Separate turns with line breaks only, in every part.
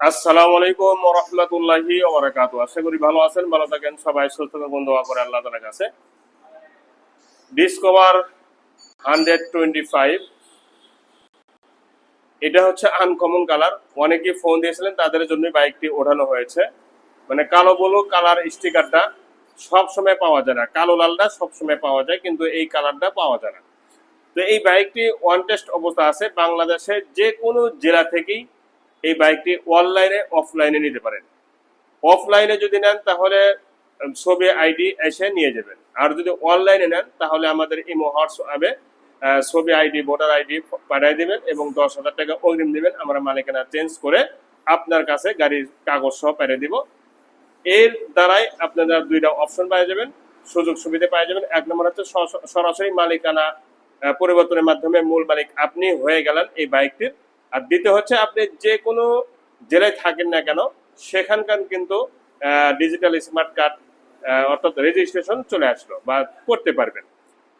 আসসালামু আলাইকুম রহমতুল্লাহি ওবরাকাতু আশা করি ভালো আছেন, ভালো থাকেন, সবাই সুস্থ থাকুন, দোয়া করে আল্লাহ তালার কাছে। ডিসকভার হান্ড্রেড টোয়েন্টি ফাইভ এটা হচ্ছে আনকমন কালার অনেকে ফোন দিয়েছিলেন, তাদের জন্য বাইকটি ওঠানো হয়েছে। মানে কালো বলো কালার স্টিকারটা সব সময় পাওয়া যায় না। কালো লালটা সব সময় পাওয়া যায়, কিন্তু এই কালারটা পাওয়া যায় না। তো এই বাইকটি ওয়ান টেস্ট অবস্থা আছে। বাংলাদেশে যে কোনো জেলা থেকেই এই বাইকটি অনলাইনে, অফলাইনে নিতে পারেন। অফলাইনে যদি নেন, তাহলে ছবি আইডি এসে নিয়ে যাবেন। আর যদি অনলাইনে নেন, তাহলে আমাদের ইমো, হোয়াটসঅ্যাপে ছবি আইডি, ভোটার আইডি পাঠিয়ে দেবেন এবং দশ হাজার টাকা অগ্রিম দেবেন। আমরা মালিকানা চেঞ্জ করে আপনার কাছে গাড়ির কাগজ সহ পাঠিয়ে দিব। এর দ্বারাই আপনারা দুইটা অপশন পেয়ে যাবেন সুযোগ সুবিধা পেয়ে যাবেন এক নম্বর হচ্ছে সরাসরি মালিকানা পরিবর্তনের মাধ্যমে মূল মালিক আপনি হয়ে গেলেন এই বাইকটির আর দ্বিতীয় হচ্ছে আপনি যে কোনো জেলায় থাকেন না কেন, সেখানকার কিন্তু ডিজিটাল স্মার্ট কার্ড অর্থাৎ রেজিস্ট্রেশন চলে আসলো বা করতে পারবেন।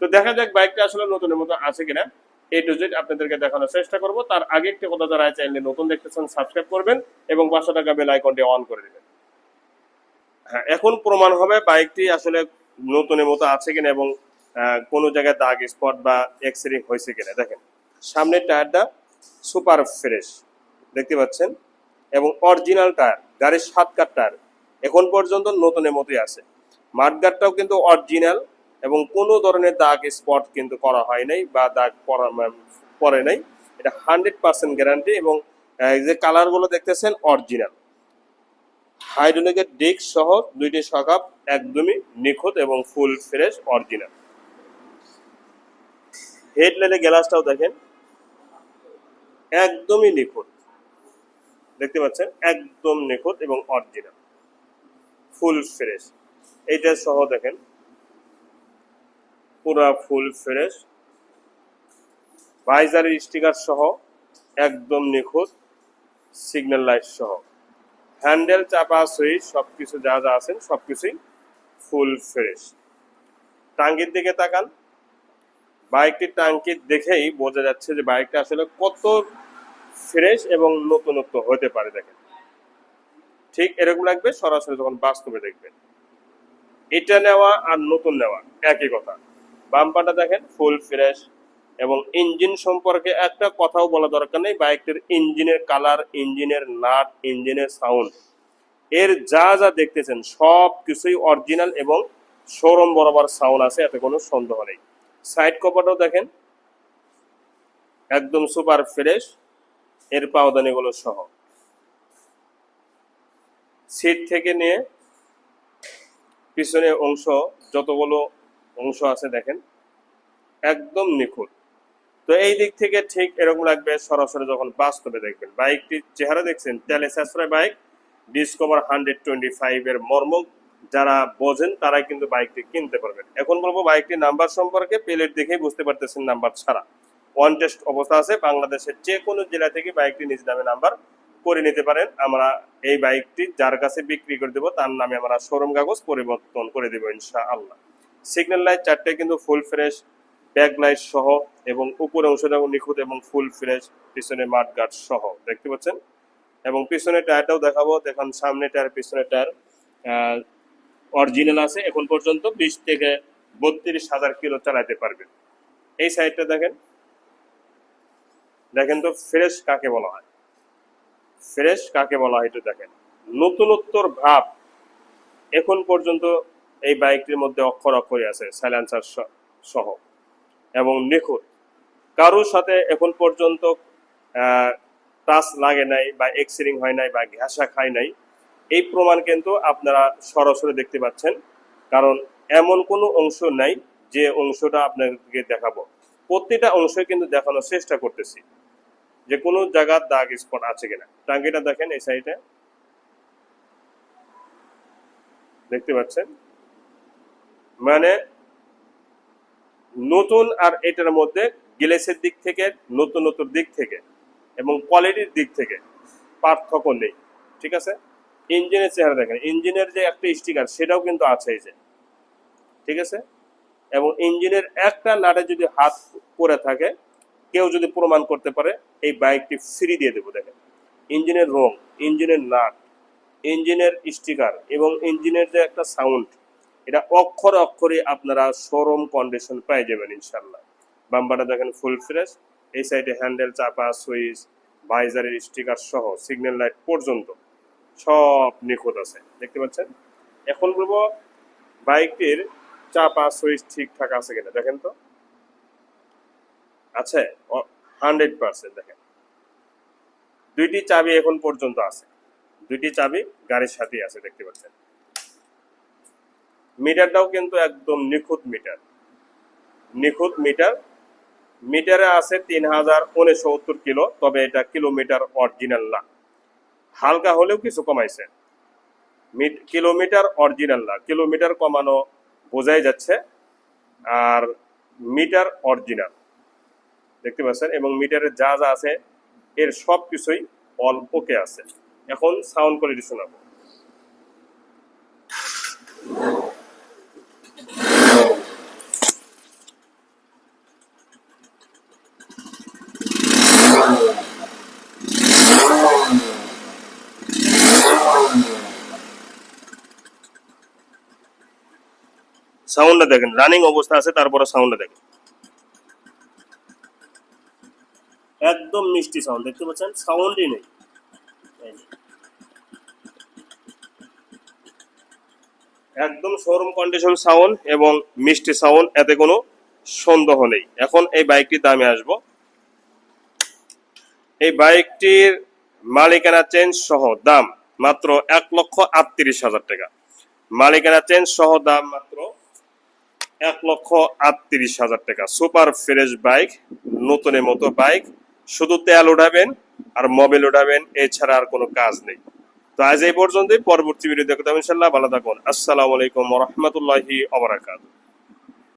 তো দেখা যাক বাইকটা আসলে নতুনের মতো আছে কিনা। এই টু জেড আপনাদেরকে দেখানোর চেষ্টা করব। তার আগে একটি কথা যারা চ্যানেলে নতুন দেখতেছেন সাবস্ক্রাইব করবেন এবং পাঁচশো টাকা বেল আইকনটি অন করে দেবেন। হ্যাঁ এখন প্রমাণ হবে বাইকটি আসলে নতুনের মতো আছে কিনা এবং কোনো জায়গায় দাগ স্পট বা এক্সরে হয়েছে কিনা। দেখেন, সামনের টায়ারটা সুপার ফ্রেশ, দেখতে পাচ্ছেন? এবং অরিজিনাল টায়ার গাড়ির সাত কাঠ টায়ার এখন পর্যন্ত নতুনের মতোই আছে। মাঠগাটটাও কিন্তু অরিজিনাল এবং কোনো ধরনের দাগ স্পট কিন্তু করা হয় নাই বা দাগ পরা নাই। এটা হান্ড্রেড পার্সেন্ট গ্যারান্টি এবং যে কালারগুলো দেখতেছেন অরিজিনাল হাইড্রোলিকের ডিস্ক সহ দুইটি সকাপ একদমই নিখুঁত এবং ফুল ফ্রেশ অরিজিনাল হেডলাইটের গ্লাসটাও দেখেন। একদমই নিখুঁত। দেখতে পাচ্ছেন? একদম নিখুঁত এবং অরিজিনাল ফুল ফ্রেশ এইটা সহ দেখেন। পুরা ফুল ফ্রেশ ভাইজারের স্টিকার সহ একদম নিখুঁত সিগন্যাল লাইট সহ। হ্যান্ডেল চাপা সুইচ সবকিছু যা যা আছেন সবকিছুই ফুল ফ্রেশ টাঙ্গির দিকে তাকান। বাইকটির টাঙ্কি দেখেই বোঝা যাচ্ছে যে বাইকটা আসলে কত ফ্রেশ এবং নতুনত্ব হতে পারে, দেখেন। ঠিক এরকম লাগবে, সরাসরি যখন বাস্তবে দেখবেন। এটা নেওয়া আর নতুন নেওয়া, একই কথা। বাম্পারটা দেখেন, ফুল ফ্রেশ এবং ইঞ্জিন সম্পর্কে একটা কথাও বলা দরকার নেই। বাইকটির ইঞ্জিনের কালার, ইঞ্জিনের নাট, ইঞ্জিনের সাউন্ড, এর যা যা দেখতেছেন, সব কিছুই অরিজিনাল এবং শোরুম বরাবর সাউন্ড আছে, এতে কোনো সন্দেহ নেই। সাইড কভারটাও দেখেন, একদম সুপার ফ্রেশ। এর পাওদানিগুলো সহ। সিট থেকে নিয়ে পিছনে অংশ যতগুলো অংশ আছে দেখেন, একদম নিখুঁত। তো এই দিক থেকে ঠিক এরকম লাগবে সরাসরি যখন বাস্তবে দেখবেন। বাইকটির চেহারা দেখছেন, তেলে সাশ্রয় bike, Discover hundred twenty five এর মর্ম যারা বোঝেন তারাই কিন্তু বাইকটি কিনতে পারবেন। এখন বলব বাইকটির নাম্বার সম্পর্কে, প্লেট দেখেই বুঝতে পারতেছেন নাম্বার ছাড়া। ওয়ান টেস্ট অবস্থা আছে, বাংলাদেশের যে কোনো জেলা থেকে বাইকটি নিজ নামে নাম্বার করে নিতে পারেন। আমরা এই বাইকটি যার কাছে বিক্রি করে দেবো, তার নামে আমরা শোরুম কাগজ পরিবর্তন করে দেবো ইনশা আল্লাহ সিগন্যাল লাইট চারটে কিন্তু ফুল ফ্রেশ ব্যাক লাইট সহ এবং উপরে অংশটা নিখুঁত এবং ফুল ফ্রেশ পিছনে মাঠ গার্ড সহ, দেখতে পাচ্ছেন? এবং পিছনের টায়ারটাও দেখাবো, দেখুন সামনে টায়ার, পিছনের টায়ার অরিজিনাল আছে। এখন পর্যন্ত বিশ থেকে বত্রিশ হাজার কিলো চালাতে পারবে। এই সাইডটা দেখেন। দেখেন তো ফ্রেশ কাকে বলা হয়? ফ্রেশ কাকে বলা হয় একটু দেখেন। নতুনত্বর ভাব এখন পর্যন্ত এই বাইকটির মধ্যে অক্ষর অক্ষরই আছে সাইলেন্সার সহ। এবং নিখুঁত। কারোর সাথে এখন পর্যন্ত টাচ লাগে নাই বা এক্সিরিং হয় নাই বা ঘেঁষা খায় নাই, এই প্রমাণ কিন্তু আপনারা সরাসরি দেখতে পাচ্ছেন। কারণ এমন কোনো অংশ নাই যে অংশটা আপনাদেরকে দেখাবো। প্রতিটা অংশই কিন্তু দেখানোর চেষ্টা করতেছি। যে কোনো জায়গার দাগ স্পট আছে কিনা। টাঙ্কিটা দেখেন এই সাইডে দেখতে পাচ্ছেন? মানে নতুন আর এটার মধ্যে গ্লেসের দিক থেকে, নতুন নতুন দিক থেকে এবং কোয়ালিটির দিক থেকে পার্থক্য নেই। ঠিক আছে? ইঞ্জিনের চেহারা দেখেন। ইঞ্জিনের যে একটা স্টিকার সেটাও কিন্তু আছে এই যে। ঠিক আছে? এবং ইঞ্জিনের একটা নাটে যদি হাত পরে থাকে কেউ যদি প্রমাণ করতে পারে, এই বাইকটি ফ্রি দিয়ে দেবো, দেখেন। ইঞ্জিনের রং, ইঞ্জিনের নাট, ইঞ্জিনের স্টিকার এবং ইঞ্জিনের যে একটা সাউন্ড এটা অক্ষরে অক্ষরে আপনারা শোরুম কন্ডিশন পেয়ে যাবেন ইনশাল্লাহ বাম্বারটা দেখেন ফুল ফ্রেশ এই সাইডে হ্যান্ডেল চাপা সুইচ ভাইজারের স্টিকার সহ সিগন্যাল লাইট পর্যন্ত সব নিখুঁত আছে। দেখতে পাচ্ছেন? এখন বলব বাইকটির চাপা সুইচ ঠিকঠাক আছে কিনা, দেখেন তো। আছে হান্ড্রেড পার্সেন্ট দেখেন। দুইটি চাবি এখন পর্যন্ত আছে। দুইটি চাবি গাড়ির সাথেই আছে, দেখতে পাচ্ছেন। মিটারটাও কিন্তু একদম নিখুঁত মিটার। নিখুঁত মিটার। মিটারে আছে তিন হাজার উনসত্তর কিলো, তবে এটা কিলোমিটার অরিজিনাল না। হালকা হলেও কিছু কমাইছে। মিট- কিলোমিটার অরিজিনাল না। কিলোমিটার কমানো বোঝাই যাচ্ছে। আর মিটার অরিজিনাল। দেখতে পাচ্ছেন, এবং মিটারে যা যা আছে, এর সব কিছুই অল্পকে আছে। এখন সাউন্ড কোয়ালিটি শোনাবো। সাউন্ডটা দেখেন রানিং অবস্থা আছে, তারপরে সাউন্ডটা দেখেন। একদম মিষ্টি সাউন্ড দেখতে পাচ্ছেন? সাউন্ডই নেই। একদম শোরুম কন্ডিশন সাউন্ড এবং মিষ্টি সাউন্ড এতে কোনো সন্দেহ নেই। এখন এই বাইকটির দামে আসব। এই বাইকটির মালিকানা চেঞ্জ সহ দাম মাত্র এক লক্ষ আটত্রিশ হাজার টাকা। মালিকানা চেঞ্জ সহ দাম মাত্র এক লক্ষ আটত্রিশ হাজার টাকা। সুপার ফ্রেশ বাইক নতুনের মতো বাইক শুধু তেল উঠাবেন আর মোবাইল উঠাবেন এছাড়া আর কোনো কাজ নেই। তো আজ এই পর্যন্তই। পরবর্তী ভিডিও দেখতে হবে ইনশাল্লাহ ভালো থাকুন। আসসালামু আলাইকুম রহমতুল্লাহি